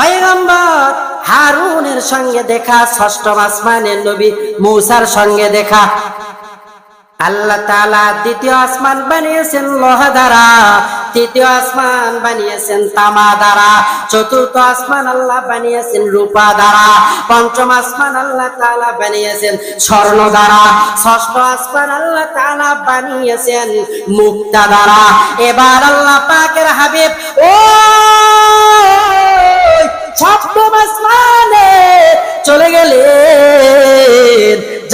পয়গম্বর হারুনের সঙ্গে দেখা, ষষ্ঠ আসমানের নবী মৌসার সঙ্গে দেখা। আল্লাহ তালা দ্বিতীয় আসমান বানিয়েছেন লোহা দ্বারা তৃতীয় আসমান বানিয়েছেন তামা দ্বারা, চতুর্থ আসমান আল্লাহ বানিয়েছেন রূপা দ্বারা, পঞ্চম আসমান আল্লাহ তাআলা বানিয়েছেন স্বর্ণ দ্বারা, ষষ্ঠ আসমান আল্লাহ তাআলা বানিয়েছেন মুক্তা দ্বারা। এবার আল্লাহ পাকের হাবিব ও সপ্তম আসমানে চলে গেলেন।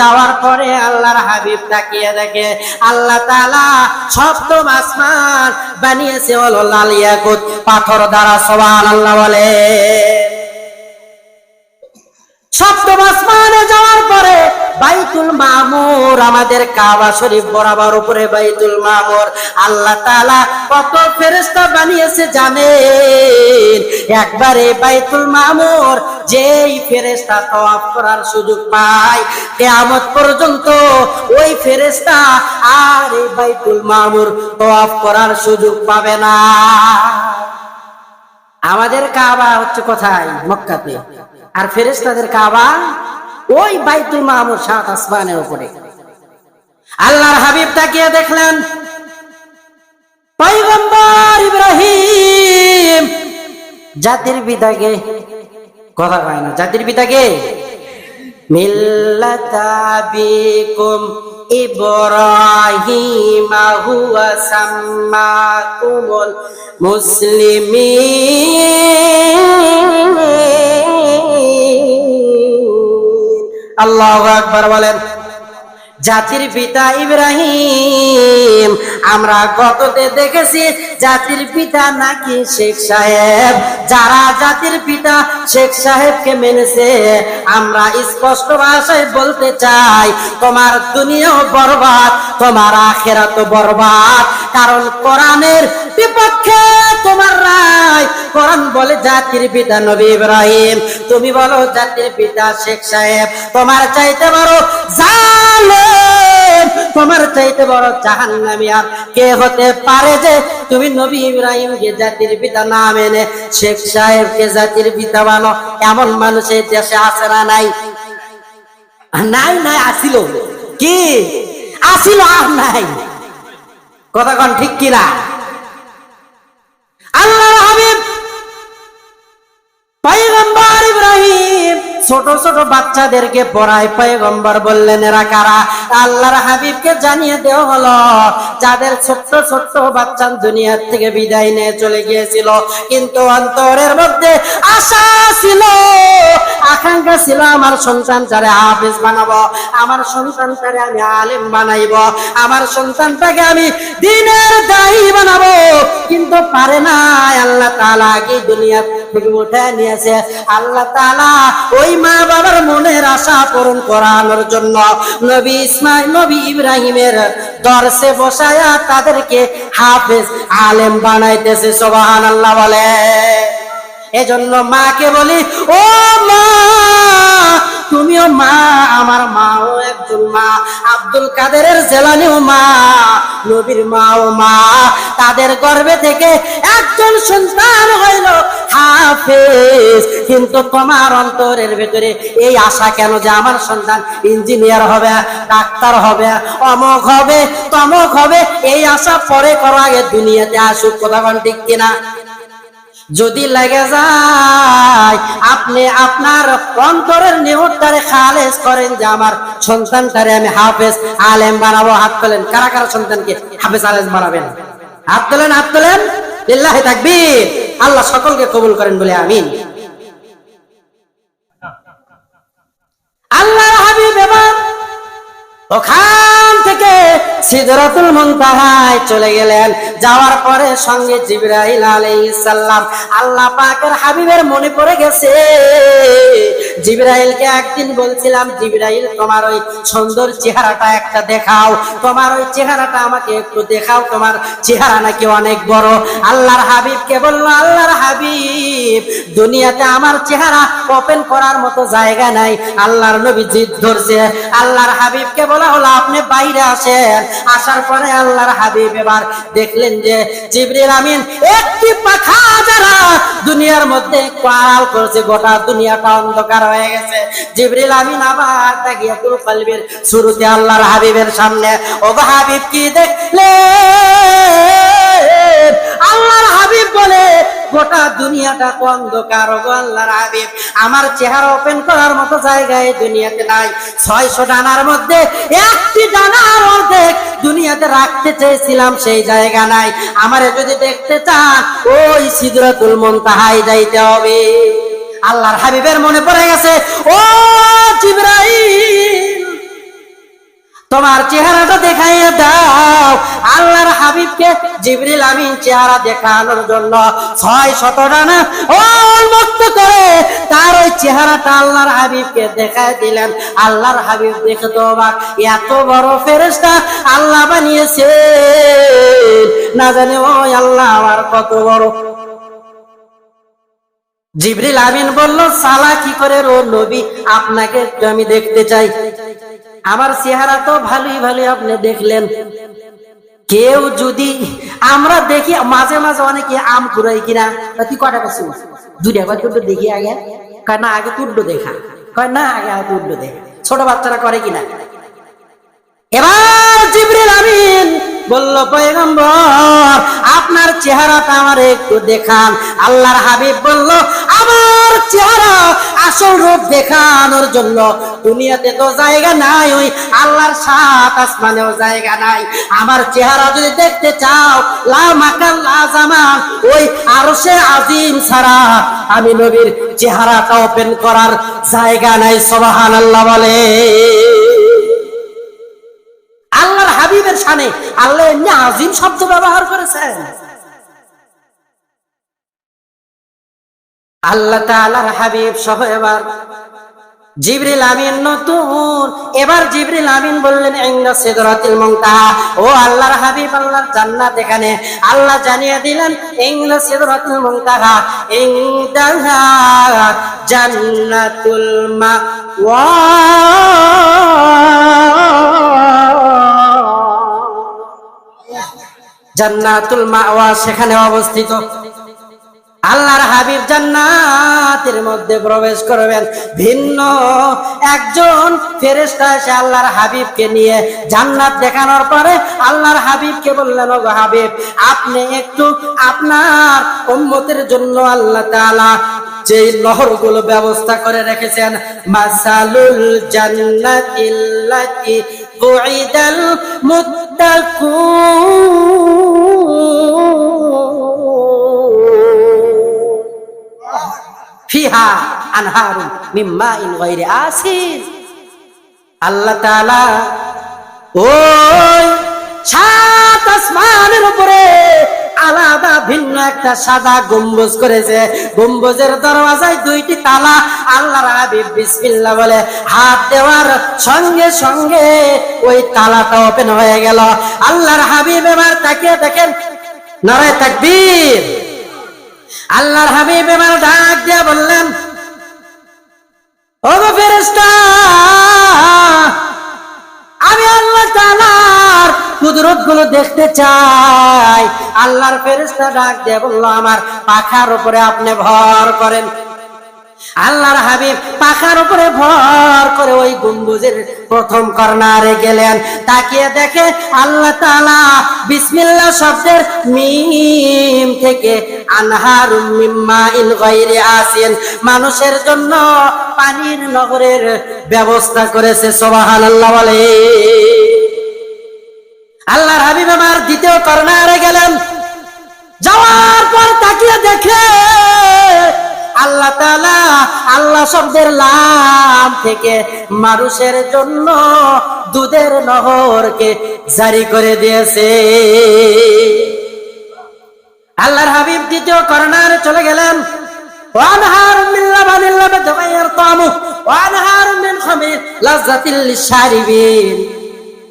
যাওয়ার পরে আল্লাহর হাবিব তাকিয়ে দেখে, আল্লাহ তাআলা সপ্তম আসমান বানিয়েছে হলো লাল ইয়াকুত, পাথর দ্বারা সবার আল্লাহ বলে। সপ্তম আসমানে যাওয়ার পরে বাইতুল মামুর, আমাদের কাবা শরীফ বরাবর উপরে বাইতুল মামুর। আল্লাহ তাআলা কত ফেরেশতা বানিয়েছে জানেন? একবারে বাইতুল মামুর, যেই ফেরেশতা তওয়াফ করার সুযোগ পায়, কিয়ামত পর্যন্ত ওই ফেরেশতা আর এই বাইতুল মামুর তওয়াফ করার সুযোগ পাবে না। আমাদের কাবা হচ্ছে কোথায়? মক্কাতে। আর ফেরেশতাদের কাবা ওই বাইতুল মামুর সাত আসমানের উপরে। আল্লাহর হাবিব তাকিয়ে দেখলেন, পয়গম্বর ইব্রাহিম জাতির পিতাকে, কথা কয় না, জাতির পিতাকে মিল্লাতাবিকুম ইব্রাহিম হুয়া সাম্মাকুমুল মুসলিমিন। আল্লাহু আকবার বলেন, জাতির পিতা ইব্রাহিম, আমরা গততে দেখেছি জাতির পিতা নাকি শেখ সাহেব। যারা জাতির পিতা শেখ সাহেবকে মেনেছে, আমরা স্পষ্ট ভাষায় বলতে চাই, তোমার দুনিয়াও বরবাদ, তোমার আখেরা তো বরবাদ। কারণ কোরআনের বিপক্ষে তোমার রায়। কোরআন বলে জাতির পিতা নবী ইব্রাহিম। তুমি বলো জাতির পিতা শেখ সাহেব। তোমার চাইতে বড় জালেম, তোমার চাইতে বড় জাহান্নামী আর কে হতে পারে যে তুমি নবী ইব্রাহিমকে জাতির পিতা না মেনে? শেখ সাহেবকে জাতির পিতা বানো এমন মানুষ এই দেশে আছে না নাই? নাই নাই, আসিল। কি? আসিল আর নাই। কথা কন ঠিক কিনা? আল্লাহ ছোট ছোট বাচ্চাদেরকে পড়ায় পয়গম্বর বললেন, এরা কারা? আল্লাহর হাবিবকে জানিয়ে দেওয়া হলো, যাদের ছোট্ট ছোট্ট বাচ্চা দুনিয়ার থেকে বিদায় নিয়ে চলে গিয়েছিল, কিন্তু অন্তরের মধ্যে আশা ছিল, আকাঙ্ক্ষা ছিল, আমার সন্তানটারে হাফেজ বানাবো, আমার সন্তানটারে আমি আলেম বানাইব, আমার সন্তানটাকে আমি দিনের দায়ী বানাবো। কিন্তু পারে না আল্লাহ তাআলা কি দুনিয়া থেকে উঠে নিয়েছে। আল্লাহ তাআলা ওই মা বাবার মনের আশা পূরণ করানোর জন্য নবী ইসমাইল, নবী ইব্রাহিমের দর্শে বসায়া তাদেরকে হাফেজ, আলেম বানাইতেছে, সুবহানাল্লাহ বলে। এজন্য মাকে বলি, ও মা, তুমিও মা, আমার মাও একজন মা। আব্দুল কাদেরের জেলানিও মা, নবীর মাও মা। তাদের গর্ভে থেকে একজন সন্তান হইল হাফেজ। কিন্তু তোমার অন্তরের ভেতরে এই আশা কেন যে আমার সন্তান ইঞ্জিনিয়ার হবে, ডাক্তার হবে অমক হবে তমক হবে? এই আশা পরে করো, আগে দুনিয়াতে আসুক, কথা কোন ঠিক কিনা? যদি লেগে যায়, আপনি আপনার অন্তরের নিহতটারে খালেজ করেন যে আমার সন্তানটারে আমি হাফেজ আলেম বানাবো। হাত তোলেন। কারা কারা সন্তানকে হাফেজ আলেম বানাবেন? হাত তোলেন হাত তোলেন। লিল্লাহি তাকবীর। আল্লাহ সকলকে কবুল করেন বলে আমিন। আল্লাহ হাবিব এবার ওখান থেকে সিদরাতুল মুনতাহায় চলে গেলেন। যাওয়ার পরে সঙ্গে জিবরাইল আলাইহিস সালাম আল্লাহ পাকের হাবিবের মনে পড়ে গেছে। জিব্রাইলকে একদিন বলছিলাম, জিব্রাইল, তোমার ওই সুন্দর চেহারাটা একটা দেখাও। তোমার ওই চেহারাটা আমাকে একটু দেখাও। তোমার চেহারা নাকি অনেক বড়। আল্লাহর হাবিবকে বলল, আল্লাহর হাবিব, দুনিয়াতে আমার চেহারা ওপেন করার মতো জায়গা নাই। আল্লাহর নবী জিদ ধরছে। আল্লাহর হাবিবকে বলা হলো, আপনি বাইরে আসেন। আসার পরে আল্লাহর হাবিব এবার দেখলেন যে জিবরিল আমিন একটি পাখা যারা দুনিয়ার মধ্যে কোয়াল করছে, গোটা দুনিয়াটা অন্ধকার হয়ে গেছে। জিবরিল আমিন আবার কলবের শুরুতে আল্লাহর হাবিবের সামনে হাবিব, কি দেখলে? আল্লাহর হাবিব বলে, গোটা দুনিয়াটা অন্ধকার গো আল্লাহর হাবিব। আমার চেহারা ওপেন করার মতো জায়গায় দুনিয়াতে নাই। ছয়শো ডানার মধ্যে একটি ডানার অর্ধেক দুনিয়াতে রাখতে চেয়েছিলাম, সেই জায়গা নাই। আমারে যদি দেখতে চান, ওই সিদরাতুল মুনতাহায় যাইতে হবে। আল্লাহর হাবিবের মনে পড়ে গেছে, ও তোমার চেহারাটা দেখাইয়ে দাও। আল্লাহর হাবিবকে জিবরিল আমিন চেহারা দেখানোর জন্য ছয় শত ডানা উন্মুক্ত করে তার ওই চেহারাটা আল্লাহর হাবিবকে দেখায় দিলেন। আল্লাহর হাবিব দেখে তো এত বড় ফেরেশতা আল্লাহ বানিয়েছে না জানে ওই আল্লাহ আমার কত বড় জিবরিল আমিন বলল, সালা কি করে রো নবী? আপনাকে আমি দেখতে চাই। আমার চেহারা তো ভালোই ভালো আপনি দেখলেন। কেউ যদি আমরা দেখি, মাঝে মাঝে অনেকে আম কুড়াই কিনা তুই কটা পাচ্ছি দুটা কয় তুড্ডো দেখি আগে। কয়, না, আগে তুড্ডো দেখা। কয়, না, আগে আগে তুড্ডো দেখা। ছোট বাচ্চারা করে কিনা। এবার জিবরিল আমিন বলল, পয়গম্বর, আপনার চেহারাটা আমার একটু দেখান। আল্লাহর হাবিব বলল, আমার চেহারা আসল রূপ দেখানোর জন্য দুনিয়াতে তো জায়গা নাই, ওই আল্লাহর সাত আসমানেও জায়গা নাই। আমার চেহারা যদি দেখতে চাও, লা মাকান জামান, ওই আরশে আজিম ছাড়া আমি নবীর চেহারাটা ওপেন করার জায়গা নাই, সুবহানাল্লাহ বলে। হাবিবের সানে আল্লাহ এমনি আজিম শব্দ ব্যবহার করেছেন। আল্লাহ তাআলার হাবিব সহ এবার জিবরিল আমিন নতুন। এবার জিবরিল আমিন বললেন, ইন্না সিদরাতিল মুনতাহা। ও আল্লাহর হাবিব, আল্লাহর জান্নাত এখানে। আল্লাহ জানিয়ে দিলেন, ইন্না সিদরাতুল মুনতাহা জান্নাতুল মাওয়া। জান্নাতুল মাওয়া সেখানে অবস্থিত। আল্লাহর হাবিব জান্নাতের মধ্যে প্রবেশ করবেন। ভিন্ন একজন ফেরেশতা এসে আল্লাহর হাবিবকে নিয়ে জান্নাত দেখানোর পরে আল্লাহর হাবিবকে বললেন, ওগো হাবিব, আপনি একটু আপনার উম্মতের জন্য আল্লাহ তাআলা যে নহরগুলো ব্যবস্থা করে রেখেছেন, মাসালুল জান্নাতিল্লাতি বুইদাল মুত্তাকুন ফিহা আনহারু মিম্মা ইন গায়রি আসির আল্লাহ তাআলা ওই সাত আসমানের উপরে আলাদা, ভিন্ন একটা সাদা গম্বুজ করেছে। গম্বুজের দরওয়াজায় দুইটি তালা। আল্লাহর হাবিব বিসমিল্লাহ বলে, হাত দেওয়ার সঙ্গে সঙ্গে ওই তালাটা ওপেন হয়ে গেল। আল্লাহর হাবিব এবার তাকিয়ে দেখেন, নারায় তাকবীর। আল্লাহর হাবিব এবার ডাক দিয়ে বললেন ও গো কুদরতগুলো দেখতে চাই। আল্লাহর ফেরেশতা ডাক দিয়ে বলল, আমার পাখার উপরে আপনি ভর করেন। আল্লাহর হাবিব পাখার উপরে ভর করে ওই গম্বুজের প্রথম কর্নারে গেলেন। তাকিয়ে দেখে আল্লাহ তাআলা বিসমিল্লাহ শব্দের মিম থেকে আনহার মিম্মা ইন আসিন। মানুষের জন্য পানির নগরের ব্যবস্থা করেছে, সুবহানাল্লাহ বলে। আল্লাহর হাবিব আমার দ্বিতীয় কর্নারে গেলেন। যাওয়ার পর তাকিয়ে দেখে আল্লাহ তাআলা আল্লাহ শব্দের লাম থেকে মানুষের জন্য দুধের নহরকে জারি করে দিয়েছে। আল্লাহর হাবিব দ্বিতীয় কর্নারে চলে গেলেন। লাবানিল লাম তাগায়্যার তামু মিন খামির লাজ্জাতিল লিশারিবিন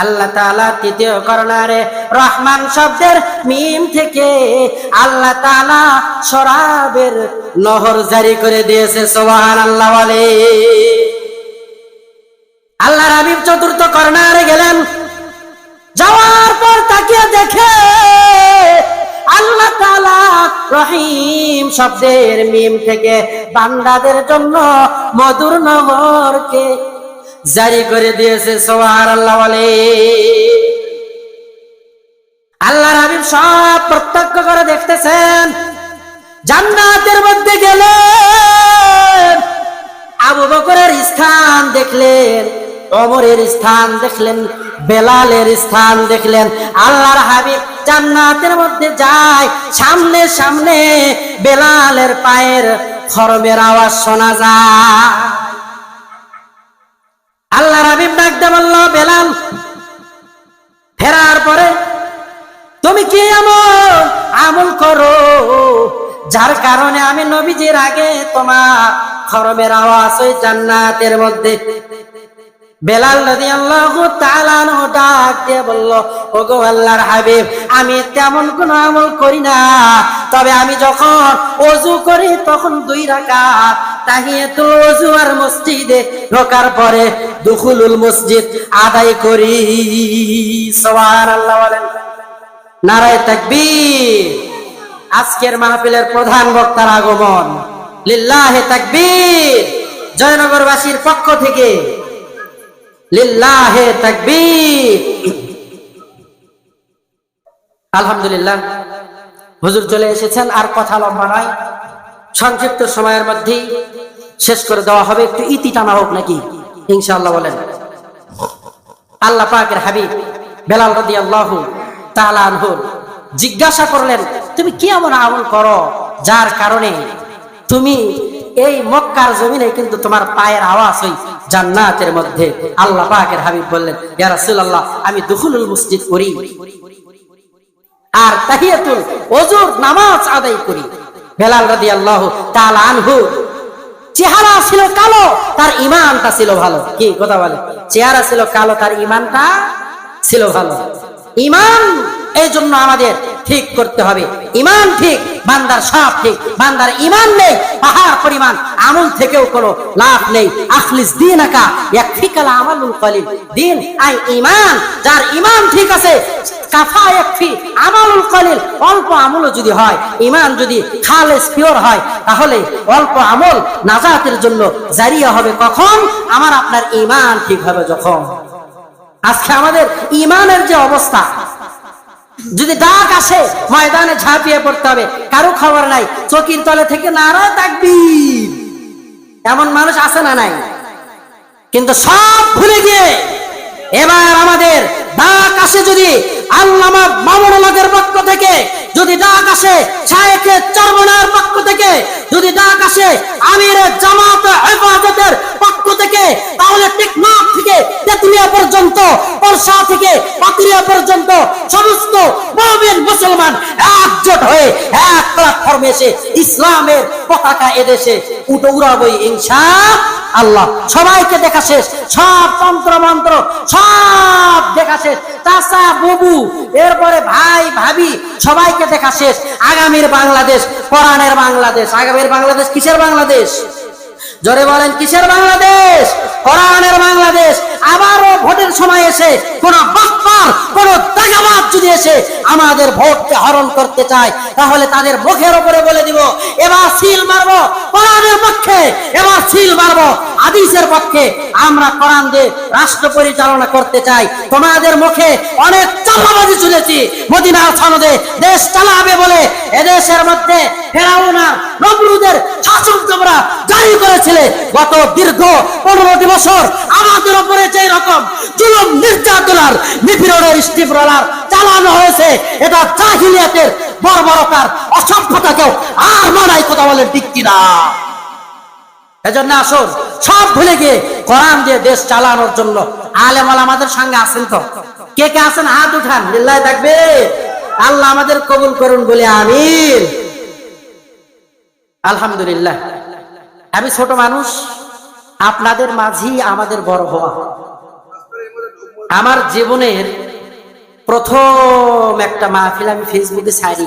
আল্লাহ তাআলা তৃতীয় করণারে রহমান শব্দের মিম থেকে আল্লাহ তালা শরাবের নহর জারি করে দিয়েছে আল্লাহ বলে। আল্লাহর হাবিব চতুর্থ করণারে গেলেন। যাওয়ার পর তাকিয়ে দেখে আল্লাহ তাআলা রহিম শব্দের মিম থেকে বান্দাদের জন্য মধুর নহরকে জারি করে দিয়েছে সোহার আল্লাহ বলে। আল্লাহর হাবিব সব প্রত্যক্ষ করে দেখতেছেন। জান্নাতের মধ্যে গেলেন আবু বকরের স্থান দেখলেন অমরের স্থান দেখলেন, বেলালের স্থান দেখলেন। আল্লাহর হাবিব জান্নাতের মধ্যে যায়, সামনে সামনে বেলালের পায়ের খরমের আওয়াজ শোনা যায়। আল্লাহর রাবিব ডাকতে বলল, বেলাল, ফেরার পরে তুমি কি আমল করো। যার কারণে আমি নবীজির আগে তোমার খরমের আওয়াজ ওই জান্নাতের মধ্যে বেলাল রাদিয়াল্লাহু আল্লাহ ডাক দিয়ে বলল, ওগো আল্লাহর হাবিব, আমি তেমন কোনো আমল করি না। তবে আমি যখন অজু করি তখন দুই রাকাত তাহিয়াতুল ওযু আর মসজিদে ঢোকার পরে দুখুলুল মসজিদ আদায় করি। সুবহানাল্লাহ বলেন। নারায় তাকবীর। আজকের মাহফিলের প্রধান বক্তার আগমন। লিল্লাহে তাকবীর। জয়নগরবাসীর পক্ষ থেকে লিল্লাহে তাকবীর। আলহামদুলিল্লাহ। হুজুর চলে এসেছেন, আর কথা লম্বা নয়। সংক্ষিপ্ত সময়ের মধ্যেই শেষ করে দেওয়া হবে, একটু ইতি টানা হোক নাকি? ইনশাআল্লাহ বলেন। আল্লাহ পাকের হাবিব বেলাল রদি আল্লাহ তালানহুর জিজ্ঞাসা করলেন, তুমি কি এমন আমল করো যার কারণে তুমি এই মক্কার জমিনে কিন্তু তোমার পায়ের আওয়াজ ওই জান্নাতের মধ্যে। আল্লাহ পাকের হাবিব বললেন, ইয়া রাসূলুল্লাহ, আমি দুখুলুল মসজিদ করি আর তাহিয়াতুল ওজুর নামাজ আদায় করি। বেলাল রাদিয়াল্লাহু তাআলা আনহু, চেহারা ছিল কালো, তার ইমানটা ছিল ভালো। কি কথা বলে? চেহারা ছিল কালো, তার ইমানটা ছিল ভালো। ইমান এই জন্য আমাদের ঠিক করতে হবে। ইমান ঠিক, বান্দার সব ঠিক, বান্দার ইমান নেই, পাহাড় পরিমাণ, আমল থেকেও কোনো লাভ নেই। আখলিস দিন আকা একফিকাল আমালুল কলিল। দিন আই ইমান, যার ইমান ঠিক আছে, কাফা কলিল। অল্প যদি হয়, ইমান যদি খালেস, পিওর হয়, তাহলে অল্প আমল নাজাতের জন্য জারিয়া হবে কখন? আমার আপনার ইমান ঠিক হবে যখন। আজকে আমাদের ইমানের যে অবস্থা, যদি ডাক আসে, ময়দানে ঝাঁপিয়ে পড়তে হবে, কারও খবর নাই, চকির তলে থেকে নারা থাকবি এমন মানুষ আছে না নাই? কিন্তু সব ভুলে গিয়ে এবার আমাদের ডাক আসে যদি আল্লামা যদি ডাক আসে শায়েখে চরমনার পক্ষ থেকে, যদি ডাক আসে আমিরের জামাত হেফাজতের পক্ষ থেকে, তাহলে টেকনাফ থেকে তেতুলিয়া পর্যন্ত পরশা থেকে পাতুরিয়া পর্যন্ত সমস্ত মুমিন মুসলমান একজোট হয়ে এক প্ল্যাটফর্মে এসে ইসলামের পতাকা এদেশে উঠে উড়াবই ইনশা আল্লাহ সবাইকে দেখা শেষ, সব তন্ত্র মন্ত্র, সব দেখা শেষ। চাচা, বুবু, এরপরে ভাই, ভাবি, সবাইকে দেখা শেষ। আগামীর বাংলাদেশ কোরআনের বাংলাদেশ। আগামীর বাংলাদেশ কিসের বাংলাদেশ? জোরে বলেন, কিসের বাংলাদেশ? কোরআনের বাংলাদেশ। আবারও ভোটের সময় এসে কোন বাপ্পার কোন দাগাবাদ যদি এসে আমাদের ভোটকে হরণ করতে চায়, তাহলে তাদের মুখের উপরে বলে দিব, এবার সিল মারবো, কোরআনের পক্ষে, এবার সিল মারবো আদিসের পক্ষে আমরা কোরআন দিয়ে রাষ্ট্র পরিচালনা করতে চাই। তোমাদের মুখে অনেক চালাবাজি শুনেছি, মদিনার সনদে দেশ চালাবে বলে এদেশের মধ্যে ফেরাউনার নবরুদের শাসন তোমরা জারি করেছিলে গত দীর্ঘ পনেরোটি বছর আমাদের উপরে যে রকম জুলুম, নির্যাতনার, নিপীড়নের স্টিপ রোলার চালানো হয়েছে, এটা জাহিলিয়াতের বর্বরতার অসভ্যতাকেও আর মানাই কথা বলেন ঠিক কিনা? এজন্য আসুন, সব ভুলে গিয়ে কোরআন দিয়ে দেশ চালানোর জন্য আলেমাল আমাদের সঙ্গে আছেন তো? কে কে আছেন? হাত উঠান লিল্লাহ থাকবে। আল্লাহ আমাদের কবুল করুন বলে আমিন। আলহামদুলিল্লাহ। আমি ছোট মানুষ, আপনাদের মাঝেই আমাদের বড় হওয়া। আমার জীবনের প্রথম একটা মাহফিল আমি ফেসবুকে ছাড়ি।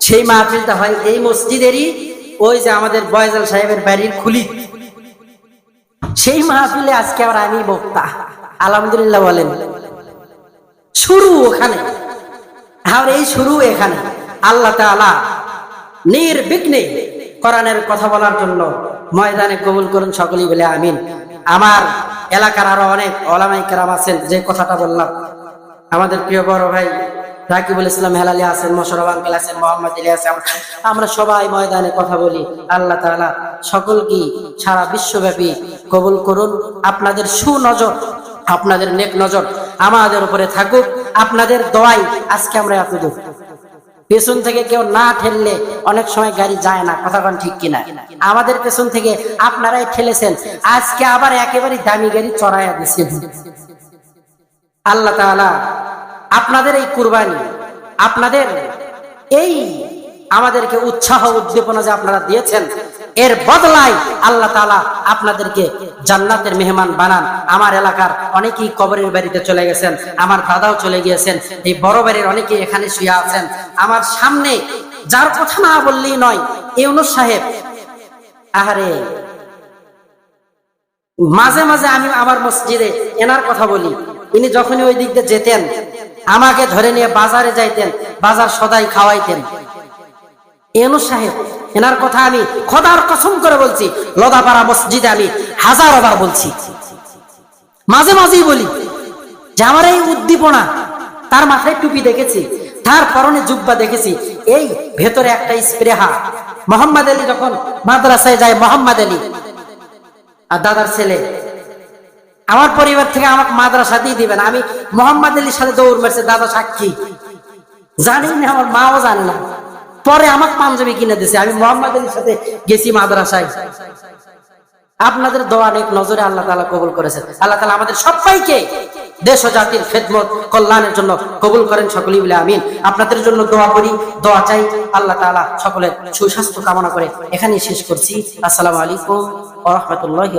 সেই মাহফিলটা হয় এই মসজিদেরই, ওই যে আমাদের বয়জাল সাহেবের বাড়ির খুলি। সেই মাহফিলে আজকে আবার আমি বক্তা। আলহামদুলিল্লাহ বলেন। শুরু ওখানে। আর এই শুরু এখানে। আল্লাহ তাআলা নির্বিঘ্নে কোরআনের কথা বলার জন্য ময়দানে কবুল করুন সকলেই বলে আমিন। আমার এলাকার আরও অনেক ওলামাই আছেন, যে কথাটা বললাম। আমাদের প্রিয় বড় ভাই রাকিবুল ইসলাম হেলালি আছেন মোশারফ আঙ্কেল আছেন, মোহাম্মদ আলী আছেন। আমরা- সবাই ময়দানে কথা বলি। আল্লাহ তাআলা সকলকে সারা বিশ্বব্যাপী কবুল করুন। আপনাদের সুনজর, আপনাদের নেক নজর আমাদের উপরে থাকুক। আপনাদের দোয়াই আজকে আমরা এতদূর। পেছন থেকে কেউ না ঠেললে অনেক সময় গাড়ি যায় না, কথা কোন ঠিক কিনা? আমাদের পেছন থেকে আপনারাই ঠেলেছেন, আজকে আবার একেবারে দামি গাড়ি চড়াইয়া দিচ্ছেন আল্লাহ তাআলা আপনাদের এই কুরবানি, আপনাদের এই আমাদেরকে উৎসাহ উদ্দীপনা যে আপনারা দিয়েছেন এর বদলায় আল্লাহ তাআলা আপনাদেরকে জান্নাতের মেহমান বানান। আমার এলাকার অনেকেই কবরের বাড়িতে চলে গেছেন, আমার দাদাও চলে গিয়েছেন, এই বড় বাড়ির অনেকেই এখানে শুয়ে আছেন। আমার সামনে যার কথা না বললেই নয়, ইউনুস সাহেব। আহারে, মাঝে মাঝে আমি আমার মসজিদে এনার কথা বলি। ইনি যখনই ওই দিক দিয়ে যেতেন, আমাকে ধরে নিয়ে বাজারে যাইতেন, বাজার সদাই খাওয়াইতেন। এনু সাহেব এনার কথা আমি খোদার কসম করে বলছি, লদাপাড়া মসজিদে আমি হাজার বার বলছি। মাঝে মাঝেই বলি যে আমার এই উদ্দীপনা তার মাথায় টুপি দেখেছি, তার পরনে জুব্বা দেখেছি, এই ভেতরে একটা স্প্রেহা মোহাম্মদ আলী যখন মাদ্রাসায় যায়, মোহাম্মদ আলী, আর দাদার ছেলে, আমার পরিবার থেকে আমাকে মাদ্রাসা দিয়ে দিবেন, আমি মোহাম্মদ আলীর সাথে দৌড় মারছে, দাদা সাক্ষী। জানি না, আমার মাও জানে না। পরে আমাকে পাঞ্জাবি কিনে দিছে। আমি মোহাম্মদ সাথে গেছি মাদ্রাসায়। আপনাদের দোয়া অনেক নজরে আল্লাহ তাআলা কবুল করেছেন। আল্লাহ তাআলা আমাদের সবাইকে দেশ ও জাতির খেদমত, কল্যাণের জন্য কবুল করেন সকলেই বলে আমিন। আপনাদের জন্য দোয়া করি, দোয়া চাই আল্লাহ তাআলা সকলের সুস্বাস্থ্য কামনা করে। এখানেই শেষ করছি। আসসালামু আলাইকুম রাহমাতুল্লাহি